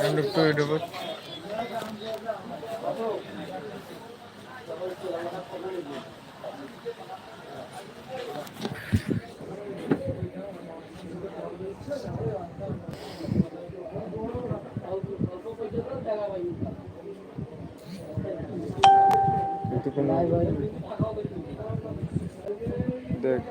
And একটু এটা বল। একটু কোনো- দেখ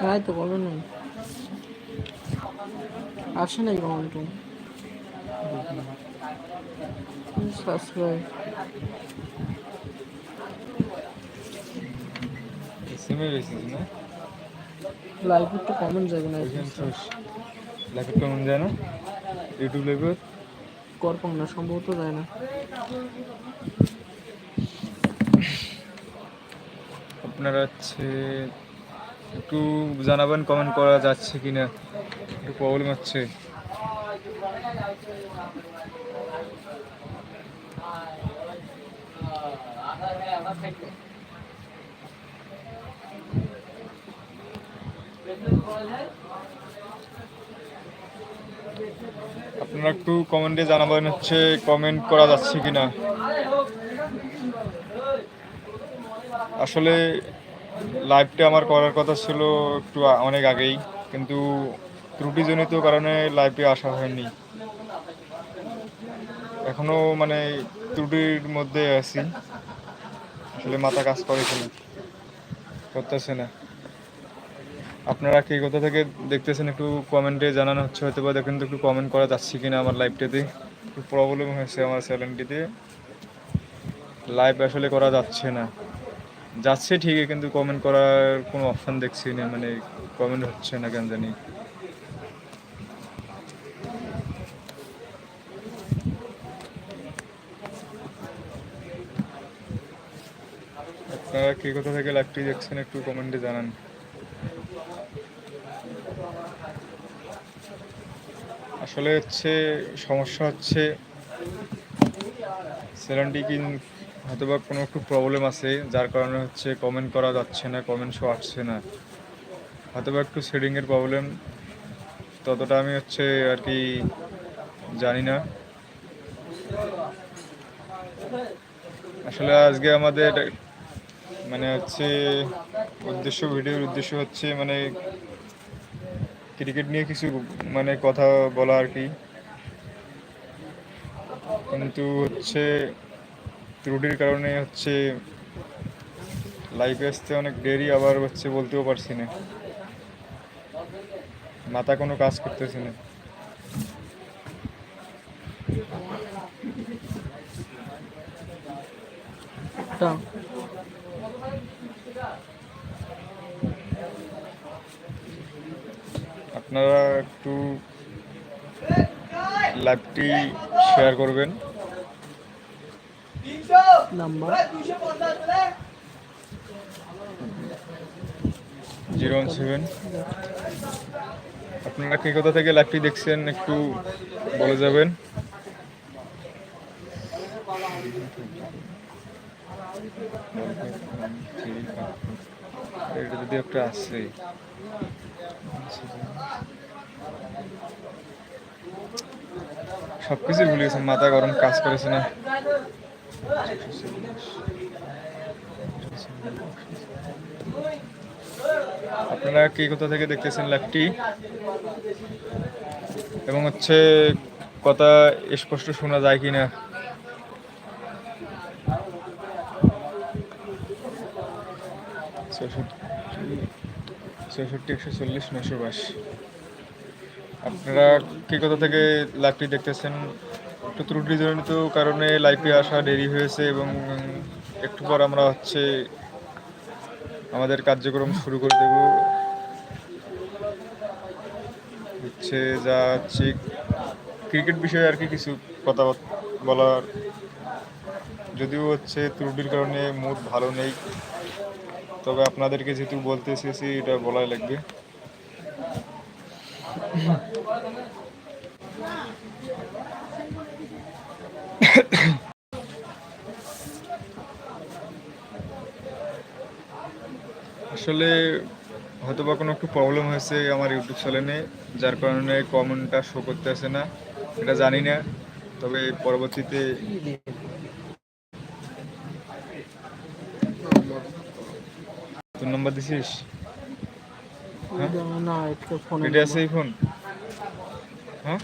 হ্যাঁ তো বলো আসে নাই কমেন্ট সাবস্ক্রাইব সিমে বেশি না? লাইভ একটু কমেন্ট যাবে না। লাইফে কেমন যায় না? ইউটিউব লাইভে করপাম না সম্ভবত যায় না। আপনারা হচ্ছে একটু জানাবেন কমেন্ট করা যাচ্ছে কি না একটু প্রবলেম হচ্ছে। আপনারা একটু কমেন্টে জানাবেন হচ্ছে কমেন্ট করা যাচ্ছে কি না আসলে লাইভটা আমার করার কথা ছিল একটু অনেক আগেই, কিন্তু ত্রুটিজনিত কারণে লাইভে আসা হয়নি। এখনও মানে ত্রুটির মধ্যে আছি। আসলে মাথা কাজ করে কিনা, করতেছে না। আপনারা কে কোথা থেকে দেখতেছেন একটু কমেন্টে জানানো হচ্ছে হয়তো বা দেখেন তো একটু কমেন্ট করা যাচ্ছে কিনা আমার লাইভটাতে একটু প্রবলেম হয়েছে আমার চ্যানেলটিতে লাইভ আসলে করা যাচ্ছে না। যাচ্ছে ঠিকই, কিন্তু কমেন্ট করার কোনো অপশন দেখছি না মানে কমেন্ট হচ্ছে না, কেন জানি। কে কোথা থেকে লাইভটি দেখছেন একটু কমেন্টে জানান। আসলে হচ্ছে, সমস্যা হচ্ছে চ্যানেলটি কি হয়তো বা কোনো একটু প্রবলেম আছে, যার কারণে হচ্ছে কমেন্ট করা যাচ্ছে না কমেন্ট শো আসছে না। হয়তো বা একটু সেটিংয়ের প্রবলেম ততটা আমি হচ্ছে আর কি জানি না। আসলে আজকে আমাদের মানে হচ্ছে উদ্দেশ্য, ভিডিওর উদ্দেশ্য হচ্ছে মানে ক্রিকেট নিয়ে কিছু মানে কথা বলা আর কি। কিন্তু হচ্ছে ত্রুটির কারণে হচ্ছে লাইফে আসতে অনেক দেরি, আবার হচ্ছে বলতেও পারছি না। মাথা কোনো কাজ করতেছে না। আপনারা একটু লাইভটি শেয়ার করবেন। নাম্বার। Zero one seven. আপনারা কি কোথা থেকে লাইভটি দেখছেন একটু বলে যাবেন। এটা যদি একটা আসে। সব কিছুই ভুলে গেছেন মাথা গরম, কাজ করেছে না। আপনারা কি কোথা থেকে দেখতেছেন লাইভটি? এবং হচ্ছে কথা স্পষ্ট শোনা যায় কি না চৌষট্টি একশো চল্লিশ নশো বাস আপনারা কি কোথা থেকে লাইভটি দেখতেছেন? একটু ত্রুটিজনিত কারণে লাইভে আসা দেরি হয়েছে এবং একটু পর আমরা হচ্ছে আমাদের কার্যক্রম শুরু করে দেব। হচ্ছে যা হচ্ছে ক্রিকেট বিষয়ে আর কি কিছু কথা বলার। যদিও হচ্ছে ত্রুটির কারণে মুড ভালো নেই। তবে আপনাদেরকে যেহেতু বলতে এসেছি, এটা বলাই লাগবে। আসলে হয়তোবা কোনো একটু প্রবলেম হয়েছে আমার ইউটিউব চ্যানেলে যার কারণে কমেন্টটা শো করতে আসে না। এটা জানি না, তবে পরবর্তীতে নাম্বার দিছিস হ্যাঁ? না এটা আছে এই ফোন হ্যাঁ?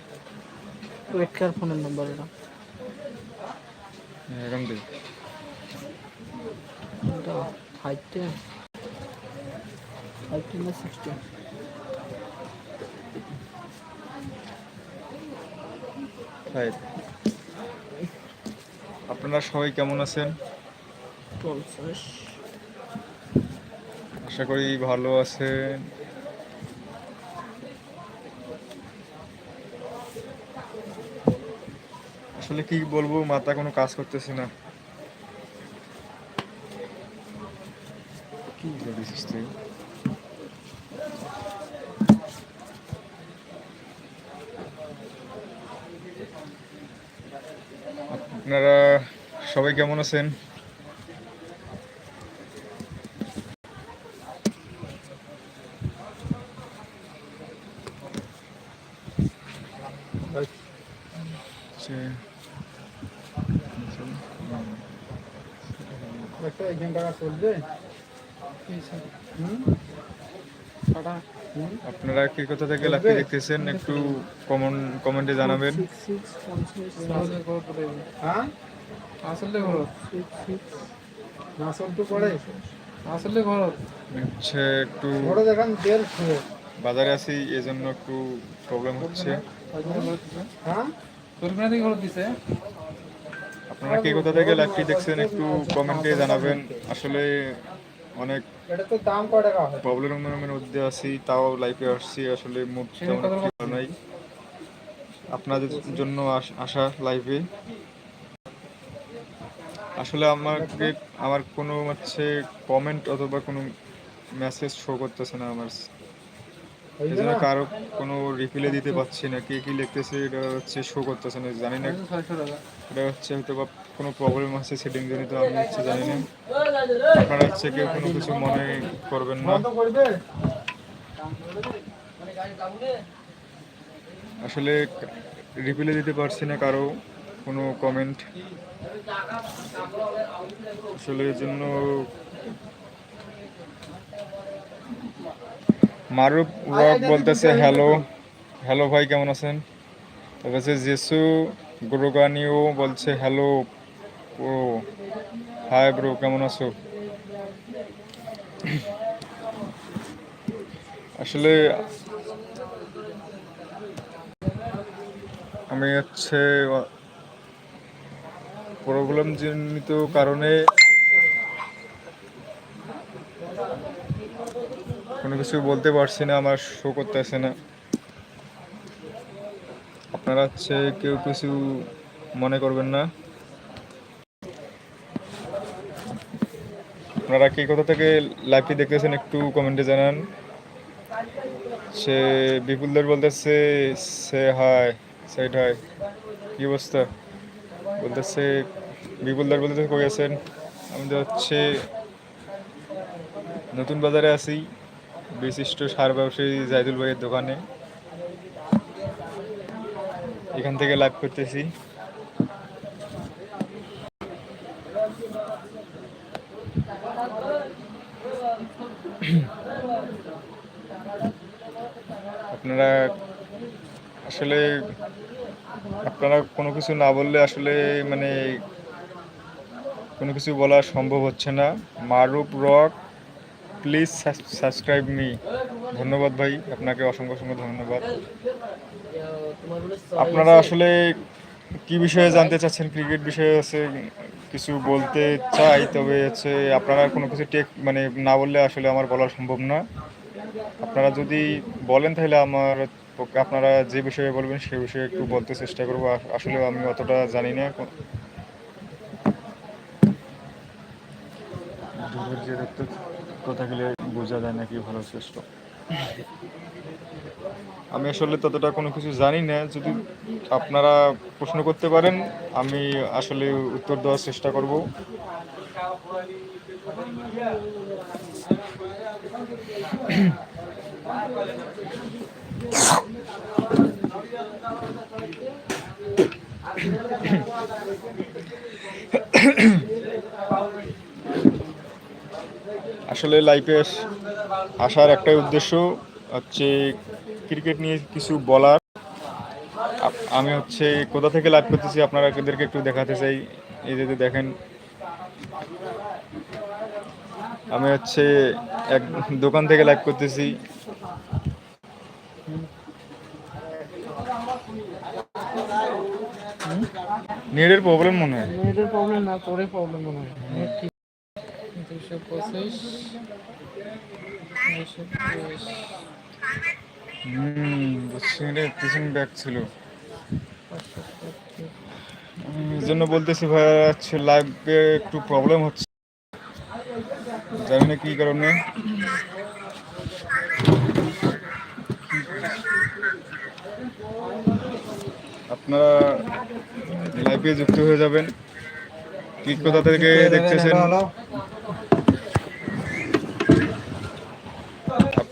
ফোনের নাম্বার এটা? দে টেন ফাইভ টেন না সিক্সটিন ফাইভ আপনারা সবাই কেমন আছেন? আশা করি ভালো আছেন। আসলে কি বলব, মাথা কোনো কাজ করতেছে না। কি করেছিস তুই আপনারা সবাই কেমন আছেন? এখান টাকা চলবে হুম? হুম? আপনারা কি কোথা থেকে লাফিয়ে দেখতেছেন? একটু কমন কমেন্টে জানাবেন। হ্যাঁ? আসলে ঘর তো পড়ে। আসলে ঘর হচ্ছে একটু দেখান বাজারে আছি এই জন্য একটু প্রবলেম হচ্ছে। হ্যাঁ? তোর দিছে আপনারা কি কোথা থেকে লাইভটি দেখছেন একটু কমেন্টে জানাবেন। আসলে অনেক প্রবলেমের মধ্যে আছি, তাও লাইফে আসছি। আসলে মুড তেমন ভালো নাই। আপনাদের জন্য আসা লাইভে আসলে আমাকে, আমার কোনো হচ্ছে কমেন্ট অথবা কোনো মেসেজ শো করতেছে না আমার। এই জন্য কারও কোনো রিফিলে দিতে পারছি না। কে কি লিখতেছে এটা হচ্ছে শো করতেছে না জানি না। এটা হচ্ছে হয়তো বা কোনো প্রবলেম আছে সেটিং জনিত আমি হচ্ছে জানি না। আপনারা হচ্ছে কেউ কোনো কিছু মনে করবেন না। আসলে রিপ্লাই দিতে পারছি না কারও কোনো কমেন্ট আসলে এর জন্য মারুফ রক বলতেছে হ্যালো হ্যালো ভাই, কেমন আছেন? তারপর জেসু গুরুগানিও বলছে হ্যালো ও হাই ব্রো কেমন আছো? আসলে আমি হচ্ছে প্রবলেম জনিত কারণে কোনো কিছু বলতে পারছি না, আমার শো করতে করতেছে না। আপনারা হচ্ছে কেউ কিছু মনে করবেন না। আপনারা কি কোথা থেকে লাইভটি দেখতেছেন একটু কমেন্টে জানান। সে বিপুল বিপুলদের বলতেছে, সে হায় সাইড হায় কি অবস্থা? বলতেছে, বিপুল বিপুলদার বলতে কই আছেন? আমি তো হচ্ছে নতুন বাজারে আছি। বিশিষ্ট সার ব্যবসায়ী জাহিদুল ভাইয়ের দোকানে। এখান থেকে লাভ করতেছি। আপনারা আসলে আপনারা কোনো কিছু না বললে আসলে মানে কোনো কিছু বলা সম্ভব হচ্ছে না। Maruf Rock please subscribe me. ধন্যবাদ ভাই, আপনাকে অসংখ্য অসংখ্য ধন্যবাদ। আপনারা আসলে কি বিষয়ে জানতে চাচ্ছেন? ক্রিকেট বিষয়ে হচ্ছে কিছু বলতে চাই, তবে হচ্ছে আপনারা কোনো কিছু টেক মানে না বললে আসলে আমার বলা সম্ভব না। আপনারা যদি বলেন তাহলে আমার আপনারা যে বিষয়ে বলবেন সে বিষয়ে একটু বলতে চেষ্টা করব। আসলে আমি অতটা জানি না। ধৈর্যের গেলে বোঝা যায় নাকি ভালো চেষ্টা আমি আসলে ততটা কোনো কিছু জানি না। যদি আপনারা প্রশ্ন করতে পারেন আমি আসলে উত্তর দেওয়ার চেষ্টা করব। আসলে লাইফে আসার একটাই উদ্দেশ্য হচ্ছে ক্রিকেট নিয়ে কিছু বলার। আমি হচ্ছে কোথা থেকে লাইভ করতেছি আপনারা এদেরকে একটু দেখাতে চাই। এই যে দেখেন, আমি হচ্ছে এক দোকান থেকে লাইভ করতেছি। নেটের প্রবলেম মনে হয়। নেটের প্রবলেম না তোরে প্রবলেম মনে হয়। ঠিক দুশো পঁচিশ দুশো পিছন ব্যাক ছিল। জন্য বলতেছি ভাইয়া একটু প্রবলেম হচ্ছে। জানি কারণে। আপনারা লাইভে যুক্ত হয়ে যাবেন। কি কোথা থেকে দেখতেছেন?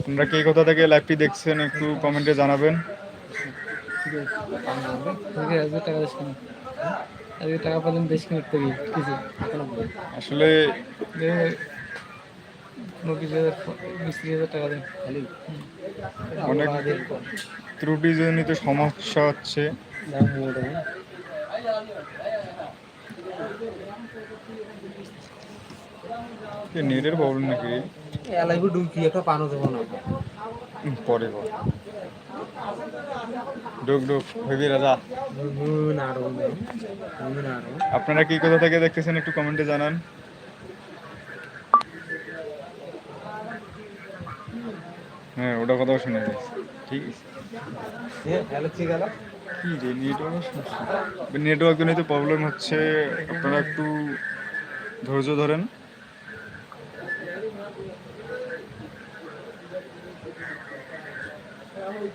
আপনারা কি কোথা থেকে লাইভটি দেখছেন একটু কমেন্টে জানাবেন। টাকা বেশ কিনে করি কিছু আসলে অনেক ত্রুটিজনিত সমস্যা হচ্ছে। কি নেটের প্রবলেম নাকি? এলাইবু ঢুকি একটা পানো দেবো না। পরে ডুক ডুক হইবি রাজা। আপনারা কি কোথা থেকে দেখতেছেন একটু কমেন্টে জানান। হ্যাঁ ওটা কথাও শুনে ঠিক আছে। কি রে নেটওয়ার্ক সমস্যা? নেটওয়ার্ক তো প্রবলেম হচ্ছে। আপনারা একটু ধৈর্য ধরেন।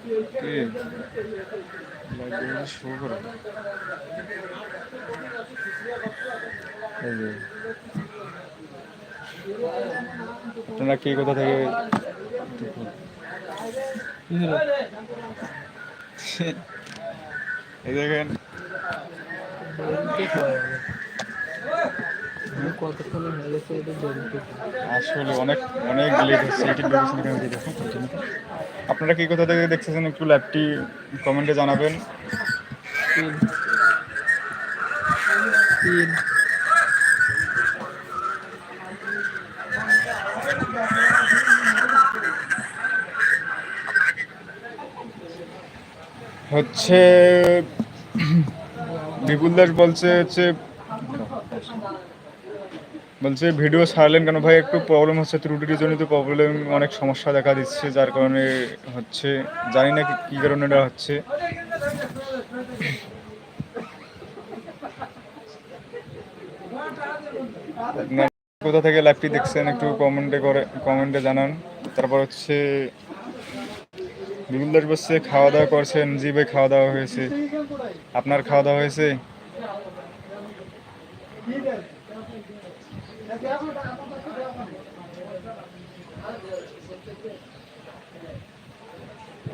কি? লাইব্রেরি। আপনারা কি কোথা থেকে দেখেন আসলে অনেক অনেক আপনারা কি কোথা থেকে দেখতেছেন একটু ল্যাবটি কমেন্টে জানাবেন। হচ্ছে, বিপুল দাস বলছে, হচ্ছে বলছে ভিডিও ছাড়লেন কেন? ভাই, একটু প্রবলেম হচ্ছে ত্রুটির জনিত প্রবলেম অনেক সমস্যা দেখা দিচ্ছে, যার কারণে হচ্ছে, জানি না কি- কারণে এটা হচ্ছে। কোথা থেকে লাইভটি দেখছেন, একটু কমেন্টে করে কমেন্টে জানান। তারপর হচ্ছে বিপুল দাস বলছে খাওয়া দাওয়া করছেন জি ভাই খাওয়া দাওয়া হয়েছে। আপনার খাওয়া দাওয়া হয়েছে?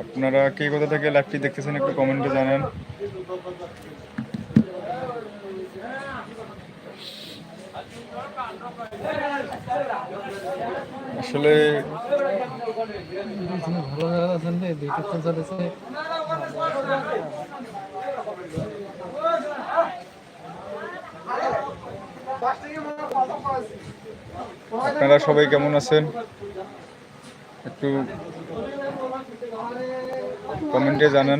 আপনারা কে কোথা থেকে লাইভটি দেখতেছেন একটু কমেন্টে জানান। আসলে ভালো আছেন রে দুইটা ফোন চলেছে আপনারা সবাই কেমন আছেন? একটু কমেন্টে জানান।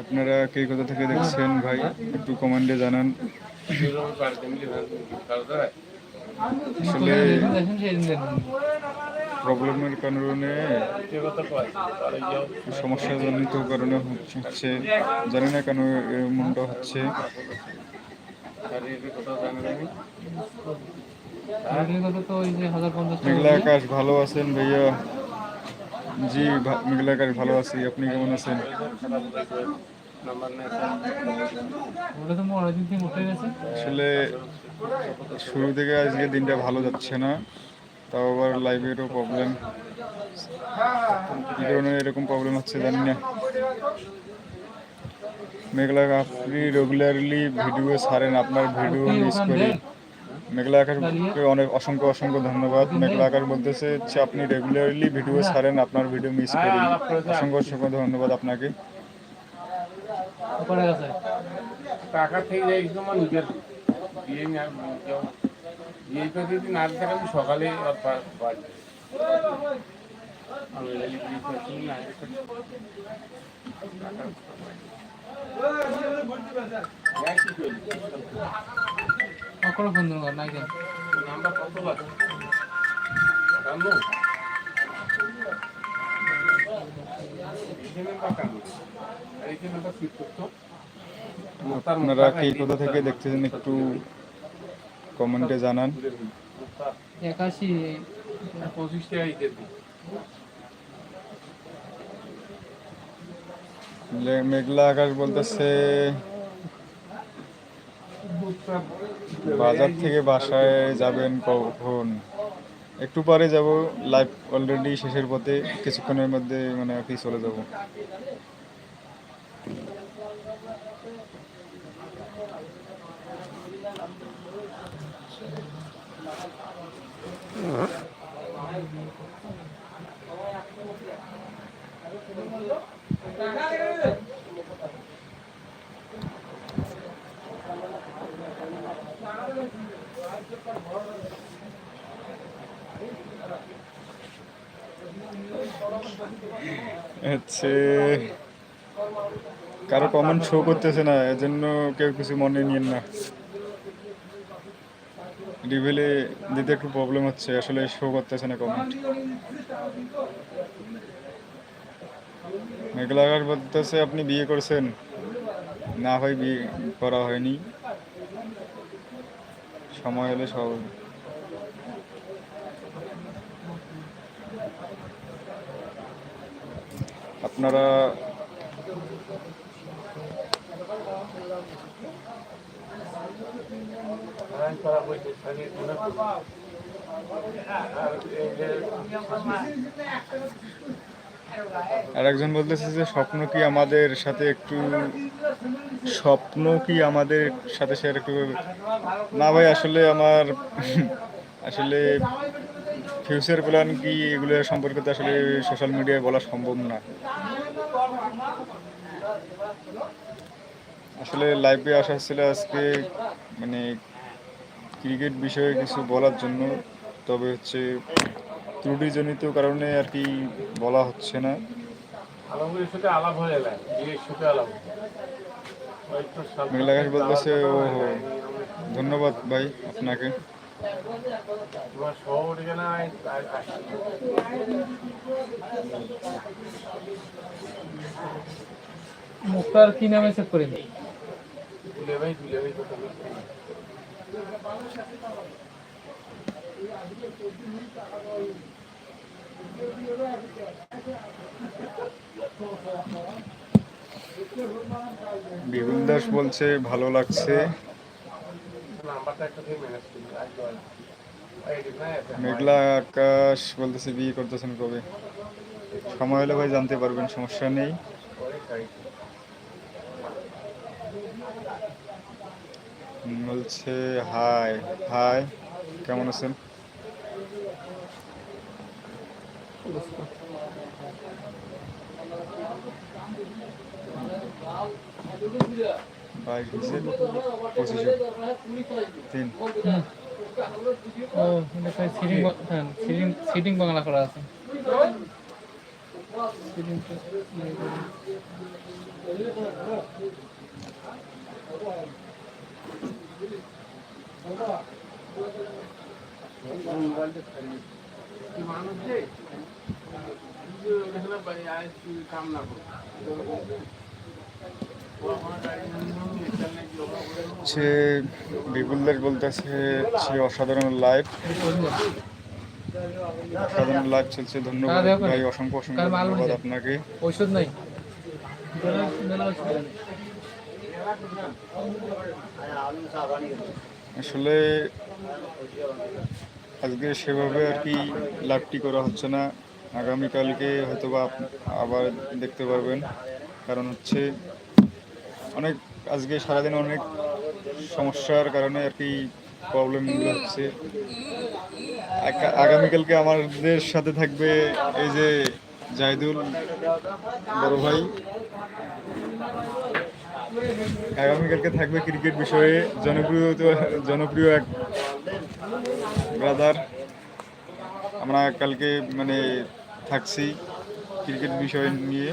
আপনারা কে কোথা থেকে দেখছেন ভাই? একটু কমেন্টে জানান। আসলে প্রবলেমের কারণে সমস্যাজনিত কারণে হচ্ছে জানি না কেন এমনটা হচ্ছে। মেঘলা আকাশ ভালো আছেন ভাইয়া? জি, ভা- মেঘলা আকাশ ভালো আছি। আপনি কেমন আছেন? আসলে শুরু থেকে আজকে দিনটা ভালো যাচ্ছে না। তাও আবার লাইভেরও প্রবলেম কী কারণে এরকম প্রবলেম হচ্ছে জানি না। মেঘলা, আপনি রেগুলারলি ভিডিও ছাড়েন, আপনার ভিডিও মিস করি। মেঘলা আকাশকে অনেক অসংখ্য অসংখ্য ধন্যবাদ। মেঘলা আকাশ বলতেছে হচ্ছে আপনি রেগুলারলি ভিডিও ছাড়েন আপনার ভিডিও মিস করি। অসংখ্য অসংখ্য ধন্যবাদ আপনাকে। টাকা থেকে যাই নিজের বিয়ে না কেউ বিয়ে করে যদি না দিতে আমি সকালে বাড়ি আমি রেলি বিয়ে করছি না ওপরে ফোন দেবো নাই কেন? নাম্বার কত লাগে কামো আপনারা কে কোথা থেকে দেখতেছেন একটু কমেন্টে জানান। একাশি পঁচিশ টাকা মেঘলা আকাশ বলতেছে বাজার থেকে বাসায় যাবেন কখন? একটু পরে যাব লাইভ অলরেডি শেষের পথে, কিছুক্ষণের মধ্যে মানে অফিস চলে যাব। হচ্ছে কারও কমেন্ট শো করতেছে না, এজন্য কেউ কিছু মনে নিয়েন না। রিভেলে দিতে একটু প্রবলেম হচ্ছে, আসলে শো করতেছে না কমেন্ট মেঘলাগার বলতেছে, আপনি বিয়ে করছেন? না হয় বিয়ে করা হয়নি। সময় হলে সব আপনারা আর একজন বলতেছে যে স্বপ্ন কি আমাদের সাথে একটু স্বপ্ন কি আমাদের সাথে শেয়ার একটু না ভাই, আসলে আমার, আসলে ফিউচার প্ল্যান কি এগুলো সম্পর্কে তো আসলে সোশ্যাল মিডিয়ায় বলা সম্ভব না। আসলে লাইভে আসা ছিল আজকে মানে ক্রিকেট বিষয়ে কিছু বলার জন্য। তবে হচ্ছে ত্রুটিজনিত কারণে আর কি বলা হচ্ছে না। বলতেছে ও ধন্যবাদ ভাই আপনাকে। তোমার মুখটার কি নামে সেভ করে দিই। বিপুল দাস বলছে, ভালো লাগছে। মেঘলা আকাশ বলতেছে, বিয়ে করতেছেন কবে সময় হলে ভাই জানতে পারবেন, সমস্যা নেই পরে খাই। বলছে, হাই হাই, কেমন আছেন? বাইশ হয়েছে পঁচিশে তিন। সিটিং হ্যাঁ বাংলা করা আছে। সিটিংটা ইয়ে করে। কি মানুষ যে? কিন্তু এখানে বাড়ি আয় তুই কাম না কর। ও আমার গাড়ি নিয়ে চল নাকি ওরা বলে, হচ্ছে বিপুল দাস বলতেছে সে অসাধারণ লাইভ অসাধারণ লাইভ চলছে ধন্যবাদ। ভাই অসংখ্য অসংখ্য ধন্যবাদ আপনাকে ঔষধ নাই আসলে আজকে সেভাবে আর কি লাভটি করা হচ্ছে না। আগামীকালকে হয়তো বা আবার দেখতে পারবেন। কারণ হচ্ছে অনেক আজকে সারাদিন অনেক সমস্যার কারণে আর কি প্রবলেমগুলো হচ্ছে। আগামীকালকে আমাদের সাথে থাকবে এই যে জাহিদুল বড় ভাই। আগামীকালকে থাকবে ক্রিকেট বিষয়ে জনপ্রিয় জনপ্রিয় এক ব্রাদার আমরা কালকে মানে থাকছি ক্রিকেট বিষয় নিয়ে।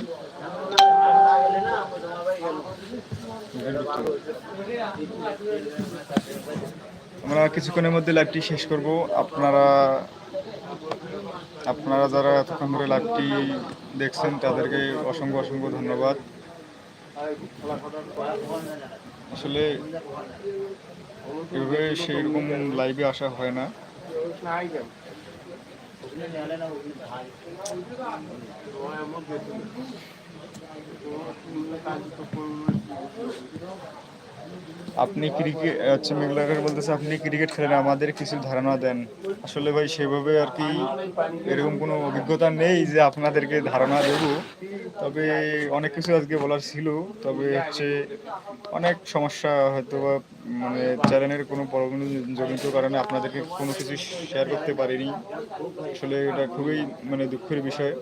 আমরা কিছুক্ষণের মধ্যে লাইভটি শেষ করব। আপনারা আপনারা যারা এতক্ষণ ধরে লাইভটি দেখছেন, তাদেরকে অসংখ্য অসংখ্য ধন্যবাদ। আসলে এভাবে সেইরকম লাইভে আসা হয় না কাজ তো। আপনি ক্রিকেট হচ্ছে মেঘলাকার বলতেছে, আপনি ক্রিকেট খেলেন, আমাদের কিছু ধারণা দেন? আসলে ভাই, সেভাবে আর কি এরকম কোনো অভিজ্ঞতা নেই যে আপনাদেরকে ধারণা দেব। তবে অনেক কিছু আজকে বলার ছিল। তবে হচ্ছে অনেক সমস্যা হয়তো বা মানে চ্যানেলের কোনো জনিত কারণে আপনাদেরকে কোনো কিছু শেয়ার করতে পারিনি। আসলে এটা খুবই মানে দুঃখের বিষয়।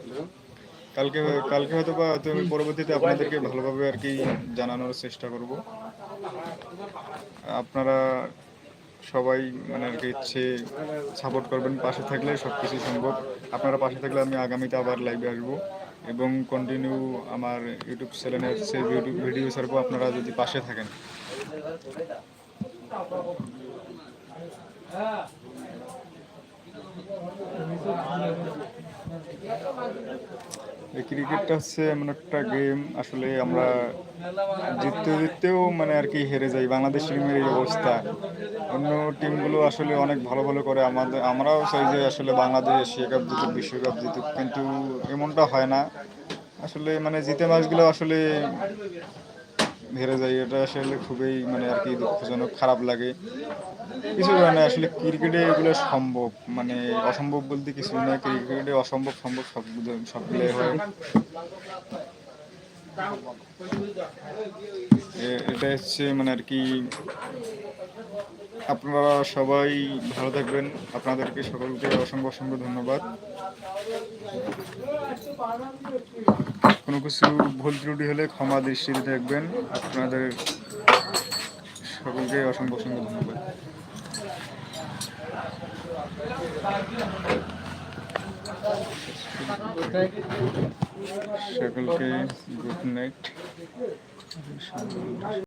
কালকে কালকে হয়তো বা হয়তো আমি পরবর্তীতে আপনাদেরকে ভালোভাবে আর কি জানানোর চেষ্টা করব। আপনারা সবাই মানে আর কি ইচ্ছে সাপোর্ট করবেন, পাশে থাকলে সব কিছু সম্ভব। আপনারা পাশে থাকলে আমি আগামীতে আবার লাইভে আসব। এবং কন্টিনিউ আমার ইউটিউব চ্যানেলে হচ্ছে ভিডিও ছাড়বো, আপনারা যদি পাশে থাকেন। এই ক্রিকেটটা হচ্ছে এমন একটা গেম আসলে আমরা জিততে জিততেও মানে আর কি হেরে যাই, বাংলাদেশ টিমের এই অবস্থা। অন্য টিমগুলো আসলে অনেক ভালো ভালো করে, আমাদের আমরাও চাই যে আসলে বাংলাদেশ এশিয়া কাপ জিতুক, বিশ্বকাপ জিতুক, কিন্তু এমনটা হয় না। আসলে মানে জিতে ম্যাচগুলো আসলে হেরে যাই এটা আসলে খুবই মানে আর কি দুঃখজনক, খারাপ লাগে। কিছু না, আসলে ক্রিকেটে এগুলো সম্ভব মানে অসম্ভব বলতে কিছু না ক্রিকেটে অসম্ভব, সম্ভব সব সবগুলো হয়। এটা হচ্ছে মানে আর কি আপনারা সবাই ভালো থাকবেন। আপনাদেরকে সকলকে অসংখ্য অসংখ্য ধন্যবাদ। কোনো কিছু ভুল ত্রুটি হলে ক্ষমা দৃষ্টিতে থাকবেন আপনাদের সকলকে অসংখ্য অসংখ্য ধন্যবাদ। সকলকে গুড নাইট